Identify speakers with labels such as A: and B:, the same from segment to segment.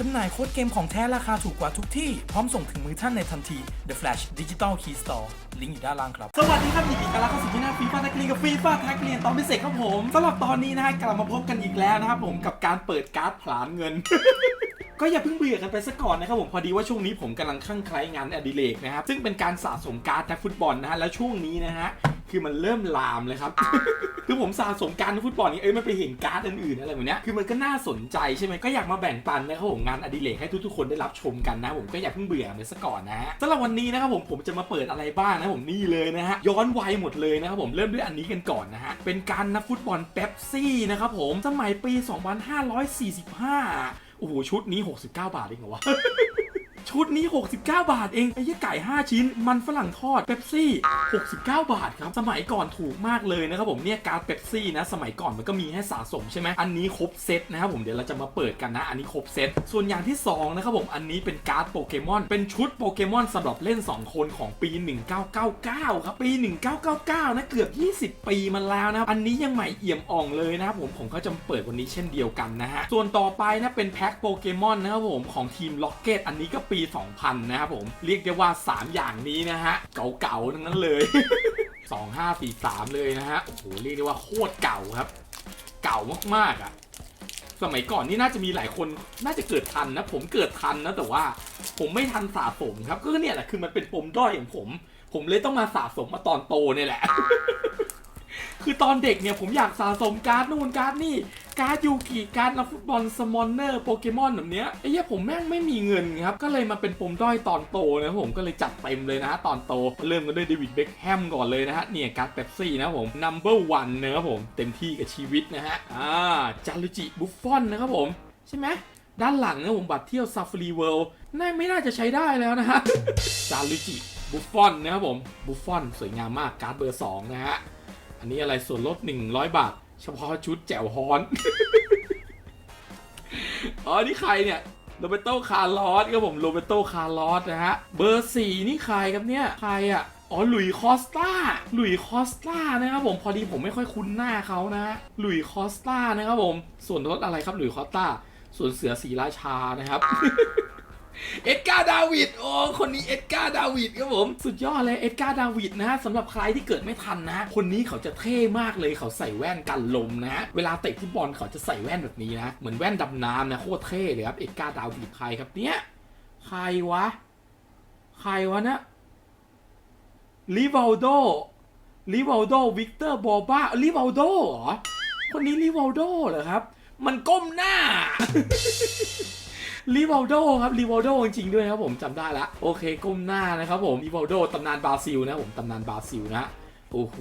A: จำหน่ายโค้ดเกมของแท้ราคาถูกกว่าทุกที่ พร้อมส่งถึงมือท่านในทันที The Flash Digital Key Store ลิงก์อยู่ด้านล่างครับ สวัสดีครับยินดีต้อนรับเข้าสู่ที่หน้าฟีฟ่าแท็กเรียนกับฟีฟ่าแท็กเรียนตอนพิเศษครับผมสำหรับตอนนี้นะฮะกลับมาพบกันอีกแล้วนะครับผมกับการเปิดการ์ดผลานเงิน ก็อย่าเพิ่งเบื่อกันไปซะก่อนนะครับผมพอดีว่าช่วงนี้ผมกำลังคลั่งไคล้งานอดิเรกนะครับซึ่งเป็นการสะสมการ์ดนักฟุตบอลนะฮะแล้วช่วงนี้นะฮะ คือมันเริ่มลามเลยครับ คือผมสะสมการดฟุตบอลนี่เอ้ยมันไปเห็นการ์ดอื่นๆอะไรแบบเนี้ยคือมันก็น่าสนใจใช่ไหมก็อยากมาแบ่งปันนะครับผมงานอดิเรกให้ทุกๆคนได้รับชมกันนะ ผมก็อย่าเพิ่งเบื่อเลยซะก่อนนะฮะสำหรับวันนี้นะครับผมผมจะมาเปิดอะไรบ้างนะผมนี่เลยนะฮะย้อนวัยหมดเลยนะครับผมเริ่มด้วยอันนี้กันก่อนนะฮะเป็นการนักฟุตบอลเป๊ปซี่นะครับผมสมัยปี 2545โอ้โหชุดนี้ 69 บาทเองเหรอวะ ชุดนี้ 69 บาทเองไอ้ยี่ไก่ 5 ชิ้น มันฝรั่งทอดเป๊ปซี่ 69 บาทครับ สมัยก่อนถูกมากเลยนะครับผมเนี่ยการ์ดเป๊ปซี่นะ สมัยก่อนมันก็มีให้สะสมใช่ไหมอันนี้ครบเซตนะครับผมเดี๋ยวเราจะมาเปิดกันนะ อันนี้ครบเซตส่วนอย่างที่2นะครับผมอันนี้เป็นการ์ดโปเกมอนเป็นชุดโปเกมอนสำหรับเล่น 2 คนของปี 1999 ครับปี 1999 นะเกือบ 20 ปีมาแล้วนะครับอันนี้ยังใหม่เอี่ยมอ่องเลยนะครับผมผมก็จะเปิดวันนี้เช่นเดียวกันนะฮะส่วนต่อไปนะเป็นแพ็คโปเกมอนนะครับผมของทีมล็อกเก็ตอันนี้ก็ปีี 2000 นะครับผม เรียกได้ว่า 3 อย่างนี้นะฮะ เก่าๆ ทั้งนั้นเลย 2543 เลยนะฮะ โอ้โห เรียกได้ว่าโคตรเก่าครับ เก่ามากๆอะ่ะ สมัยก่อนนี่น่าจะมีหลายคนน่าจะเกิดทันนะ ผมเกิดทันนะ แต่ว่าผมไม่ทันสะสมครับ ก็เนี่ยแหละ คือมันเป็นปมด้อยของผม ผมเลยต้องมาสะสมมาตอนโตเนี่ยแหละ คือตอนเด็กเนี่ยผมอยากสะสมการ์ดนู่นการ์ดนี่ การ์ดยูกิการ์ดนักฟุตบอลสมอนเนอร์โปเกมอนแบบเนี้ยไอ้เหี้ยผมแม่งไม่มีเงินครับ ก็เลยมาเป็นปมด้อยตอนโตนะผมก็เลยจัดเต็มเลยนะตอนโต เริ่มกันด้วยเดวิดเบคแฮมก่อนเลยนะฮะเนี่ยการ์ดเป๊ปซี่นะครัม number one นะครับผมเต็มที่กับชีวิตนะฮะอ่าจารุจิบุฟฟอนนะครับผม ใช่ไหมด้านหลังนะผมบัตรเที่ยวซาฟารีเวิลด์น่าไม่น่าจะใช้ได้แล้วนะฮะจารุจิบุฟฟอนนะครับผมบุฟฟอนสวยงามมากการ์ดเบอร์สองนะฮะอันนี้อะไรส่วนลด 100 บาท เฉพาะชุดแจ่วฮอน อ๋อ นี่ใครเนี่ย โรเบโตคาร์ลอสครับผม โรเบโตคาร์ลอสนะฮะ เบอร์สี่นี่ใครครับเนี่ย ใครอะ อ๋อ หลุยคอสตาหลุยคอสตานะครับผม พอดีผมไม่ค่อยคุ้นหน้าเขานะฮะหลุยคอสตานะครับผม ส่วนลดอะไรครับ หลุยคอสตาส่วนเสือสีราชานะครับ เอ็ดการ์ดาวิดโอ้คนนี้เอ็ดการ์ดาวิดครับผม สุดยอดเลยเอ็ดการ์ดาวิดนะฮะสำหรับใครที่เกิดไม่ทันนะคนนี้เขาจะเท่มากเลยเขาใส่แว่นกันลมนะ เวลาเตะที่บอลเขาจะใส่แว่นแบบนี้นะ เหมือนแว่นดำน้ำนะโคตรเท่เลยครับเอ็ดการ์ดาวิดใครครับเนี่ยใครวะ ใครวะนะลิวาลโดลิวาลโดวิกเตอร์บอบ้าลิวาลโดเหรอคนนี้ลิวาลโดเหรอครับ มันก้มหน้า รีวอลโดครับรีวอลโดจริงๆด้วยนะครับผมจำได้ละโอเคก้มหน้านะครับผมรีวอลโดตำนานบราซิลนะผมตำนานบราซิลนะ โอ้โห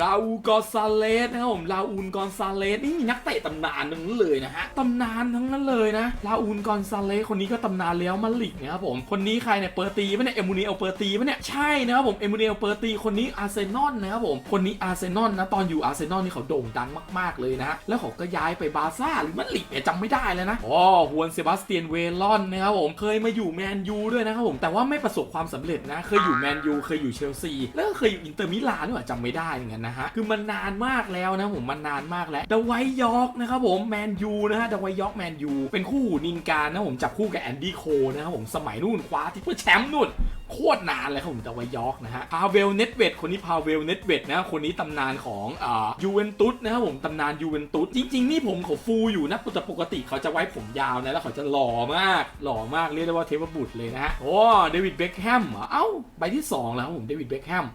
A: ราอูกอนซาเลสนะครับผมราอูลกอนซาเลสนี่มีนักเตะตำนานทั้งนั้นเลยนะฮะตำนานทั้งนั้นเลยนะราอูลกอนซาเลสคนนี้ก็ตำนานแล้วมาลิกนะครับผมคนนี้ใครเนี่ยเปอร์ตีปะเนี่ยเอมูเนลเปอร์ตีปะเนี่ยใช่นะครับผมเอมูเนลเปอร์ตีคนนี้อาร์เซนอลนะครับผมคนนี้อาร์เซนอลนะตอนอยู่อาร์เซนอลนี่เขาโด่งดังมาก ๆเลยนะแล้วเขาก็ย้ายไปบาซ่าหรือมาลิกเนี่ยจำไม่ได้แล้วนะอ๋อฮวนเซบาสเตียนเวลอนนะครับผมเคยมาอยู่แมนยูด้วยนะครับผมแต่ว่าไม่ประสบความสำเร็จนะเคยอยู่แมนยูเคยอยู่เชลซีแล้วก็เคยอยู่นเตอร์มิลานด้วยจำไม่ได้อย่างนั้นนะฮะ คือมันนานมากแล้วนะผมมันนานมากแล้วเดวายยอกนะครับผมแมนยูนะฮะเดวายยอกแมนยูเป็นคู่หูนินการนะผมจับคู่กับแอนดี้โคนะครับผมสมัยนู่นคว้าที่เพื่อแชมป์นู่นโคตรนานเลยครับผมเดวายยอกนะฮะพาเวลเน็ตเวดคนนี้พาเวลเน็ตเวดนะคนนี้ตำนานของอ่ายูเวนตุสนะครับผมตำนานยูเวนตุสจริง ๆ นี่ผมเขาฟูอยู่นะแต่ปกติเขาจะไว้ผมยาวนะแล้วเขาจะหล่อมาก หล่อมากเรียกได้ว่าเทพบุตรเลยนะฮะโอ้เดวิดเบ็คแฮมเอ้าใบที่สองแล้วครับผมเดวิดเบ็คแฮม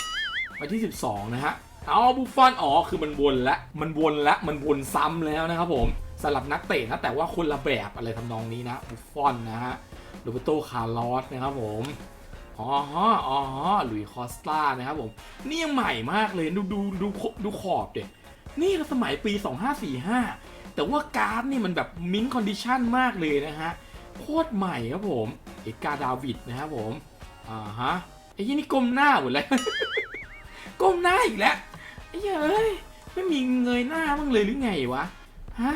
A: ใบที่ 12 นะฮะเอาบุฟฟอนอ๋อคือมันวนละมันวนละมันวนซ้ำแล้วนะครับผมสำหรับนักเตะนะแต่ว่าคนละแบบอะไรทำนองนี้นะบุฟฟอนนะฮะโรเบโตคาร์ลอสนะครับผมอ๋อฮะอ๋อฮะหลุยคอสตานะครับผมนี่ยังใหม่มากเลยดูดูดูดูขอบเด็นี่สมัยปี 2545 แต่ว่าการ์ดนี่มันแบบมิ้นคอนดิชันมากเลยนะฮะโคตรใหม่ครับผมเอกาดาวิดนะครับผมอ่าฮะไอ้ยี่นี่ก้มหน้าหมดเลย ก้มหน้าอีกแล้วไอ้เหี้ยเอ้ยไม่มีเงยหน้าบ้างเลยหรือไงวะฮะ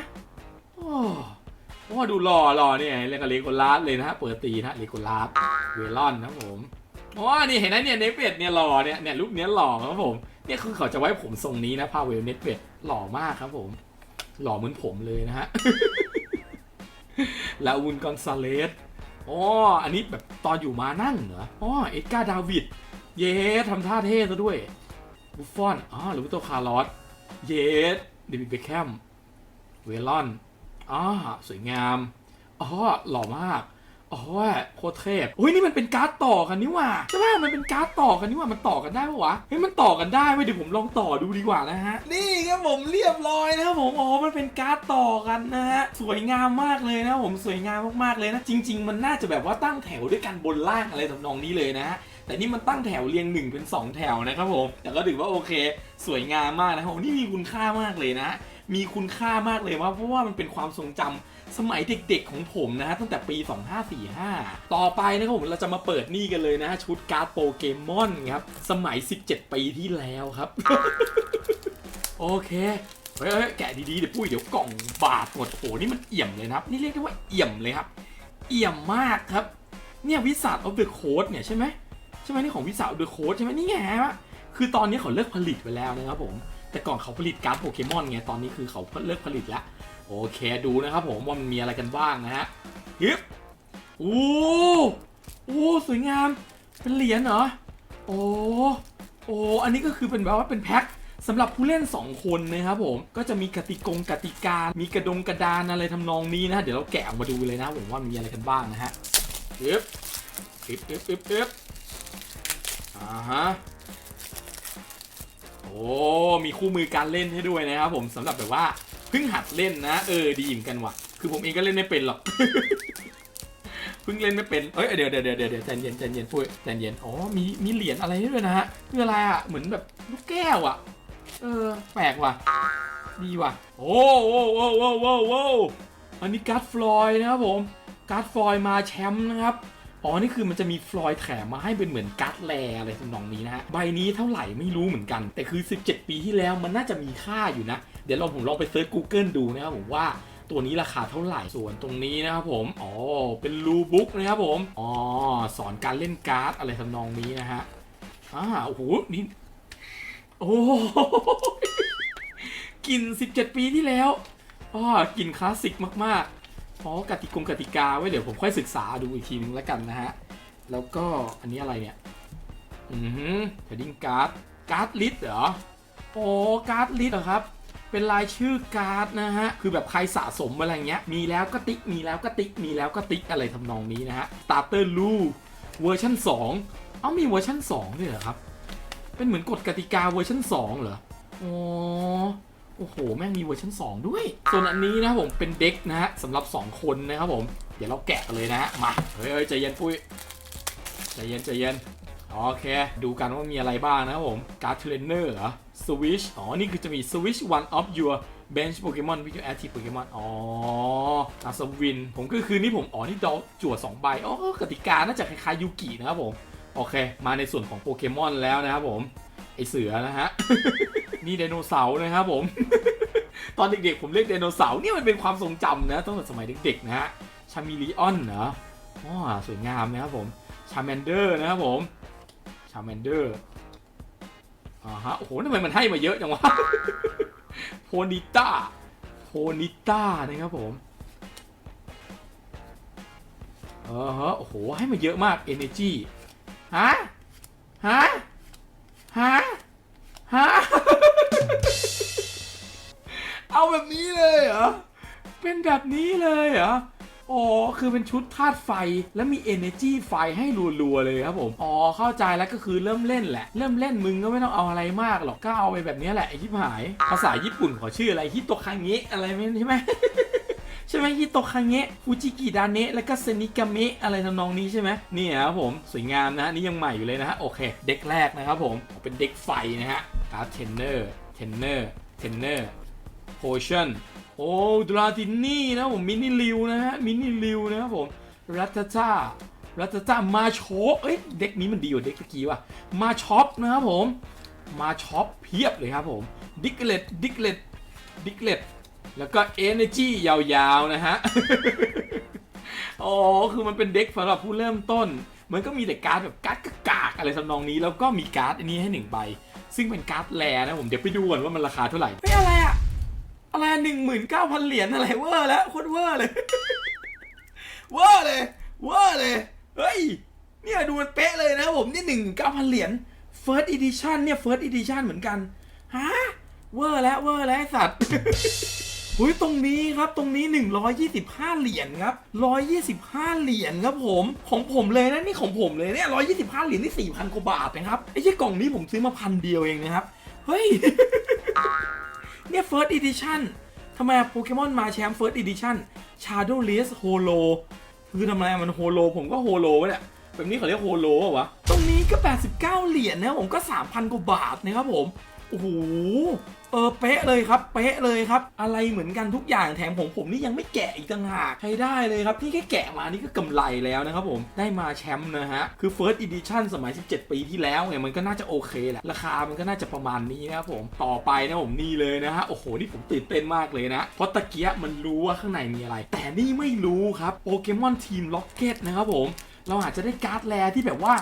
A: ดูหล่อหล่อเนี่ยเรียกเลโกลาสเลยนะฮะเปิดตีนะเลโกลาสเวลอนนะผมอ๋อนี่เห็นไหมเนี่ยเนฟเวดเนี่ยหล่อเนี่ยเนี่ยลูกเนี้ยหล่อครับผมเนี่ยคือเขาจะไว้ผมทรงนี้นะพาเวลเนฟเวดหล่อมากครับผม หล่อเหมือนผมเลยนะฮะลาอุนกอนซาเลสอ๋ออันนี้แบบตอนอยู่มานั่งเหรออ๋อเอ็ดการ์ดาวิด เยสทำท่าเท่ซะด้วย บุฟฟอนอ๋อหรือว่าตัวคาร์ลอสเยสเดวิดเบคแคมเวลอนอ๋อสวยงามอ๋อหล่อมากอ๋อโคตรเทพอุ้ยนี่มันเป็นการ์ดต่อกันนี่ว่าใช่ไหมมันเป็นการ์ดต่อกันนี่ว่ามันต่อกันได้ปะวะเฮ้ยมันต่อกันได้เว้ยเดี๋ยวผมลองต่อดูดีกว่านะฮะนี่ครับผมเรียบร้อยนะครับผมอ๋อมันเป็นการ์ดต่อกันนะฮะสวยงามมากเลยนะผมสวยงามมากๆเลยนะจริง ๆ มันน่าจะแบบว่าตั้งแถวด้วยกันบนล่างอะไรทำนองนี้เลยนะฮะ แต่นี่มันตั้งแถวเรียงหนึ่งเป็นสองแถวนะครับผม แต่ก็ถือว่าโอเค สวยงามมากนะครับผมนี่มีคุณค่ามากเลยนะ มีคุณค่ามากเลยว่าเพราะว่ามันเป็นความทรงจำสมัยเด็กๆของผมนะฮะตั้งแต่ปี 2545 ต่อไปนะครับผมเราจะมาเปิดนี่กันเลยนะฮะชุดการ์ดโปเกมอนครับสมัย 17 ปีที่แล้วครับ โอเคเฮ้ยแกะดีๆเดี๋ยวปุ้ยเดี๋ยวกล่องบาดหมดโหนี่มันเอี่ยมเลยนะครับ นี่เรียกได้ว่าเอี่ยมเลยครับ เอี่ยมมากครับ เนี่ยวิสัทออฟเดอะโค้ดเนี่ยใช่ไหม ช่ไหมนี่ของวิสัทออฟเดอะโค้ดใช่ไหมนี่ไงฮะคือตอนนี้เขาเลิกผลิตไปแล้วนะครับผม แต่ก่อนเขาผลิตการ์ดโปเกมอนไงตอนนี้คือเขาเลิกผลิตแล้วโอเคดูนะครับผมว่ามันมีอะไรกันบ้างนะฮะฮึบโอ้โอ้สวยงามเป็นเหรียญเหรอโอ้โอ้อันนี้ก็คือเป็นแบบว่าเป็นแพ็คสำหรับผู้เล่น 2 คนนะครับผมก็จะมีกติกงกติกา มีกระดงกระดานอะไรทำนองนี้นะ เดี๋ยวเราแกะออกมาดูเลยนะผมว่ามีอะไรกันบ้างนะฮะฮึบฮึบฮึบฮึบฮึบ อ่าฮะ โอ้ มีคู่มือการเล่นให้ด้วยนะครับผมสำหรับแบบว่าเพิ่งหัดเล่นนะ เออดีเหมือนกันว่ะ คือผมเองก็เล่นไม่เป็นหรอกเพิ่งเล่นไม่เป็นเอ้ยเดี๋ยวเดี๋ยวเดี๋ยวเดี๋ยวใจเย็นใจเย็นพูดใจเย็น อ๋อ มีมีเหรียญอะไรให้ด้วยนะฮะคืออะไรอะ เหมือนแบบลูกแก้วอะ เออ แปลกว่ะ ดีว่ะ โอ้โอ้โอ้โอ้โอ้โอ้อันนี้การ์ดฟลอยนะครับผม การ์ดฟลอยมาแชมป์นะครับ อ๋อ นี่คือมันจะมีฟลอยด์แถมมาให้เป็นเหมือนการ์ดแลอะไรทำนองนี้นะฮะ ใบนี้เท่าไหร่ไม่รู้เหมือนกัน แต่คือ 17 ปีที่แล้วมันน่าจะมีค่าอยู่นะ เดี๋ยวลองผมลองไปเซิร์ช Google ดูนะครับผมว่าตัวนี้ราคาเท่าไหร่ส่วนตรงนี้นะครับผม อ๋อ เป็นรูบุ๊กนะครับผม อ๋อ สอนการเล่นการ์ดอะไรทำนองนี้นะฮะ อ่า โอ้โห นี่ โอ้โหกลิ่น17 ปีที่แล้วอ๋อกลิ่นคลาสสิกมากๆ อ๋อกติกงกติกาไว้เดี๋ยวผมค่อยศึกษาดูอีกทีนึงแล้วกันนะฮะ แล้วก็อันนี้อะไรเนี่ย อือหือเทดดิ้งการ์ด การ์ดลิสต์เหรอ โอ้การ์ดลิสต์เหรอครับ เป็นรายชื่อการ์ดนะฮะ คือแบบใครสะสมอะไรเงี้ย มีแล้วก็ติ๊ก มีแล้วก็ติ๊ก มีแล้วก็ติ๊กอะไรทำนองนี้นะฮะสตาร์เตอร์ลูเวอร์ชัน2เอ้ามีเวอร์ชัน2ด้วยเหรอครับ เป็นเหมือนกฎกติกาเวอร์ชัน2เหรอ อ๋อ โอ้โห แม่งมีเวอร์ชัน2 ด้วย ส่วนอันนี้นะผมเป็นเด็กนะฮะสำหรับ 2 คนนะครับผม เดี๋ยวเราแกะกันเลยนะฮะ มา เฮ้ยเฮ้ยใจเย็นปุ้ย ใจเย็นใจเย็น โอเค ดูกันว่ามีอะไรบ้างนะครับผม การ์ดเทรนเนอร์เหรอ Switch อ๋อ นี่คือจะมี Switch one of your bench Pokemon with your active Pokemon อ๋ออาสวิน ผมก็คือนี่ผม อ๋อ นี่ดอจั่ว2ใบ อ๋อกติกาน่าจะคล้ายๆยูกินะครับผม โอเค มาในส่วนของโปเกมอนแล้วนะครับผม ไอเสือนะฮะ นี่ไดโนเสาร์นะครับผม ตอนเด็กๆผมเรียกไดโนเสาร์นี่มันเป็นความทรงจำนะตั้งแต่สมัยเด็กๆนะฮะชามิลิออนเหรออ๋อสวยงามนะครับผมชาแมนเดอร์นะครับผมชาแมนเดอร์อ่าฮะโอ้โหทำไมมันให้มาเยอะจังวะโพนิต้าโพนิต้านะครับผมเออฮะโอ้โห ให้มาเยอะมาก Energy ฮะ ฮะ ฮะ ฮะ เอาแบบนี้เลยเหรอ เป็นแบบนี้เลยเหรอ อ๋อ คือเป็นชุดธาตุไฟแล้วมี energy ไฟให้รัวๆเลยครับผม อ๋อ เข้าใจแล้วก็คือเริ่มเล่นแหละ เริ่มเล่นมึงก็ไม่ต้องเอาอะไรมากหรอก ก็เอาไปแบบนี้แหละไอ้ชิบหาย ภาษาญี่ปุ่นขาชื่ออะไรฮิโตคังเงะอะไรไม่ใช่ไหมใช่ไหมฮิโตคังเงะฟูจิกิดาเนะแล้วก็เซนิกาเมะอะไรทำนองนี้ใช่ไหมนี่ครับผม สวยงามนะนี่ยังใหม่อยู่เลยนะฮะ โอเค เด็กแรกนะครับผม เป็นเด็กไฟนะฮะการ์เทนเนอร์ ทนเนอร์เทนเนอร์โพชั่นโอ้ดราตินี่นะผมมินิลิวนะฮะมินิลิวนะครับผมรัตจ้ารัตจ้ามาโชปเอ้ยเด็กนี้มันดีกว่าเด็กตะกี้ว่ะมาช็อปนะครับผมมาช็อปเพียบเลยครับผมดิกเลตดิกเลตดิกเลตแล้วก็ Energy ยาวๆนะฮะอ๋อคือมันเป็นเด็กสำหรับผู้เริ่มต้น มันก็มีแต่การ์ดแบบการ์ดกากอะไรทำนองนี้ แล้วก็มีการ์ดอันนี้ให้หนึ่งใบ ซึ่งเป็นการ์ดแรนะผมเดี๋ยวไปดูก่อนว่ามันราคาเท่าไหร่ไม่อะไรอะอะไรหนึ่งหมื่นเก้าพันเหรียญอะไรเวอร์แล้วโคตรเวอร์เลยเวอร์เลยเวอร์เลยเฮ้ยเนี่ยดูมันเป๊ะเลยนะผมนี่หนึ่งเก้าพันเหรียญ First Edition เนี่ย First Edition เหมือนกันฮะเวอร์แล้วเวอร์แล้วไอสัตว์ หุยตรงนี้ครับตรงนี้ 125 เหรียญครับ125 เหรียญครับผมของผมเลยนะนี่ของผมเลยเนี่ย125 เหรียญนี่4,000กว่าบาทนะครับไอ้ที่กล่องนี้ผมซื้อมาพันเดียวเองนะครับเฮ้ยเนี่ย First Edition ทำไมโปเกมอนมาแชมป์ First Edition Shadow List Holo คือทำไมมันโฮโลผมก็โฮโลวะเนี่ยแบบนี้เขาเรียกโฮโลวะตรงนี้ก็ 89 เหรียญนะผมก็ 3,000 กว่าบาทนะครับผม โอ้โหเออเป๊ะเลยครับเป๊ะเลยครับ อะไรเหมือนกันทุกอย่างแถมผมผมนี่ยังไม่แกะอีกต่างหากใช้ได้เลยครับที่แค่แกะมานี่ก็กำไรแล้วนะครับผมได้มาแชมป์นะฮะ คือ First Edition สมัย 17 ปีที่แล้วเนี่ยมันก็น่าจะโอเคแหละ ราคามันก็น่าจะประมาณนี้นะครับผมต่อไปนะผมนี่เลยนะฮะ โอ้โห นี่ผมตื่นเต้นมากเลยนะ เพราะตะเกียมันรู้ว่าข้างในมีอะไร แต่นี่ไม่รู้ครับโปเกมอนทีมล็อกเก็ตนะครับผม เราอาจจะได้การ์ดแรที่แบบว่า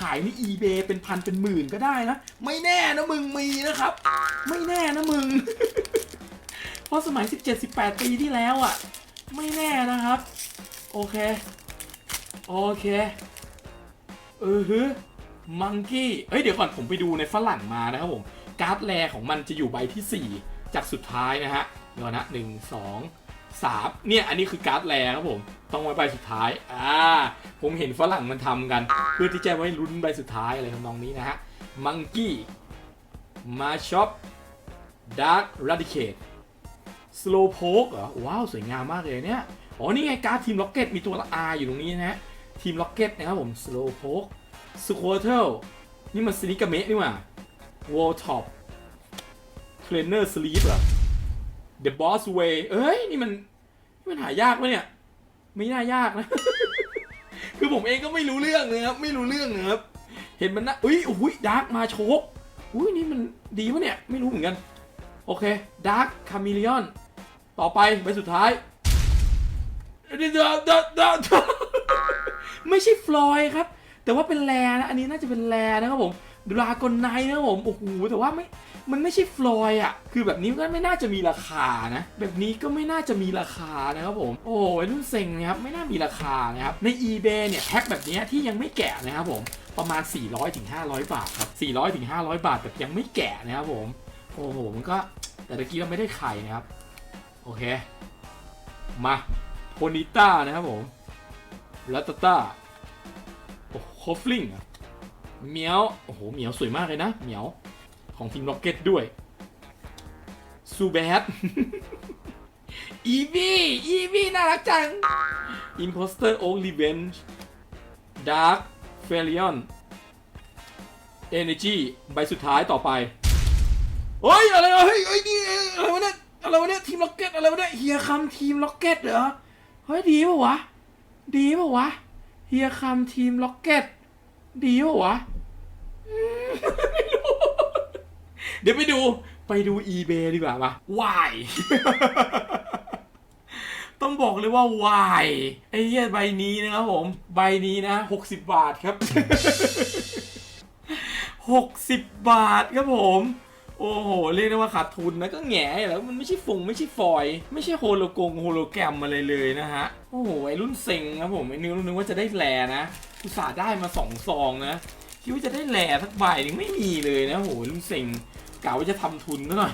A: ขายใน eBay เป็นพันเป็นหมื่นก็ได้นะ ไม่แน่นะมึงมีนะครับ ไม่แน่นะมึง เพราะสมัย 17-18 ปีที่แล้วอะ ไม่แน่นะครับ โอเค โอเคเออฮึมังกี้เอ้ยเดี๋ยวก่อนผมไปดูในฝรั่งมานะครับผม การ์ดแรของมันจะอยู่ใบที่ 4 จากสุดท้ายนะฮะเดี๋ยวนะหนึ่งสองสามเนี่ย อันนี้คือการ์ดแรครับผม ต้องไว้ใบสุดท้ายอ่าผมเห็นฝรั่งมันทำกัน เพื่อที่จะไว้ลุ้นใบสุดท้ายอะไรทำนองนี้นะฮะมังกี้มาช็อปดาร์ r ราดิเคทสโลโพกเหรอว้าว สวยงามมากเลยเนี่ยอ๋อ นี่ไงการ์ดทีมล็อกเก็ตมีตัวละ R อยู่ตรงนี้นะฮะทีมล็อกเก็ตนะครับผมสโลโพกสควอเทลนี่มันสนิกาเมะนี่หว่าวอลท็อปเทรนเนอร์สลีปเหรอ The Boss Way เอ้ย นี่มัน นี่มันหายากปะเนี่ย ไม่น่ายากนะ คือผมเองก็ไม่รู้เรื่องเลยครับไม่รู้เรื่องนะครับเห็นมันนะอุ้ยอุ้ยดาร์กมาโชกอุ้ยนี่มันดีปะเนี่ยไม่รู้เหมือนกัน โอเคดาร์กคามิเล o อนต่อไปใบสุดท้ายเดี๋ยวเดี๋ยวเดี๋ยวเดี๋ยวไม่ใช่ฟลอยด์ครับ แต่ว่าเป็นแรนะ อันนี้น่าจะเป็นแรนะครับผมดราก้อนไนนะครับผมโอ้โหแต่ว่าไม่ มันไม่ใช่ฟลอย์อะ คือแบบนี้ก็ไม่น่าจะมีราคานะ แบบนี้ก็ไม่น่าจะมีราคานะครับผม โอ้ยรุ่นเซ็งนะครับ ไม่น่ามีราคานะครับ ใน eBay เนี่ยแพ็คแบบนี้ที่ยังไม่แกะนะครับผม ประมาณ 400ถึง500 บาทครับ400ถึง500 บาทแบบยังไม่แกะนะครับผม โอ้โห มันก็ แต่ตะกี้เราไม่ได้ไข่นะครับ โอเค มาโพนิต้านะครับผมลัตตาต้าโอ้โคฟลิงเหมียว โอ้โห เหมียวสวยมากเลยนะ เหมียว ของทีมล็อกเก็ตด้วยซูแบทอีวีอีวีน่ารักจัง Imposter Oak Revenge Dark f a r i o n Energy ใบสุดท้ายต่อไปเฮ้ยอะไรวะเฮ้ยเฮ้ยนี่อะไรวะเนี่ยอะไรวะเนี่ยทีมล็อกเก็ตอะไรวะเนี่ยเฮียคำทีมล็อกเก็ตเหรอเฮ้ยดีป่าวะดีป่าวะเฮียคำทีมล็อกเก็ตดีป่าวะ เดี๋ยวไปดูไปดู eBay ดีกว่าปะวายต้องบอกเลยว่าวายไอ้เหี้ยใบนี้นะครับผม ใบนี้นะ 60 บาทครับ 60 บาทครับผม โอ้โห เรียกได้ว่าขาดทุนนะก็แง่แล้วมันไม่ใช่ฟงไม่ใช่ฟอย ไม่ใช่โฮโลกงโฮโลแกรมอะไรเลยนะฮะ โอ้โหไอรุ่นเซ็งครับผมไอ้นึกนึกว่าจะได้แลนะอุตส่าห์ได้มาสองซองนะคิดว่าจะได้แหล่สักใบหนึงไม่มีเลยนะโหลุงเซ็ง กะว่าจะทำทุนซะหน่อย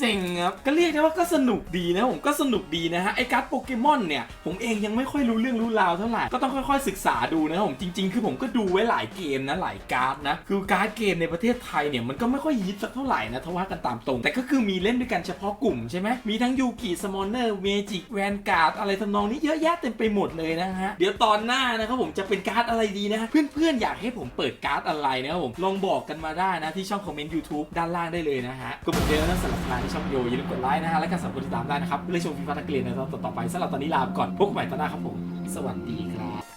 A: เซ็งครับก็เรียกได้ว่าก็สนุกดีนะผมก็สนุกดีนะฮะไอการ์ดโปเกมอนเนี่ยผมเองยังไม่ค่อยรู้เรื่องรู้ราวเท่าไหร่ก็ต้องค่อยๆศึกษาดูนะผมจริง ๆ คือผมก็ดูไว้หลายเกมนะหลายการ์ดนะคือการ์ดเกมในประเทศไทยเนี่ยมันก็ไม่ค่อยฮิตสักเท่าไหร่นะถ้าว่ากันตามตรง แต่ก็คือมีเล่นด้วยกันเฉพาะกลุ่มใช่ไหมมีทั้งยูกิสมอนเนอร์เมจิกแวนการ์ดอะไรทำนองนี้เยอะแยะเต็มไปหมดเลยนะฮะเดี๋ยวตอนหน้านะครับผมจะเป็นการ์ดอะไรดีนะเพื่อนๆอยากให้ผมเปิดการ์ดอะไรนะครับผมลองบอกกันมาได้นะที่ช่องคอมเมนต์ YouTube ด้านล่างได้เลยนะฮะก็เหมือนเดิมนะสำหรับใครที่ชอบโยอย่าลืมกดไลค์นะฮะและการสับสนติดตามได้นะครับเพื่อชมฟีฟ่าตะเกียนในตอนต่อไปสำหรับตอนนี้ลาไปก่อนพบกันใหม่ตอนหน้าครับผม สวัสดีครับ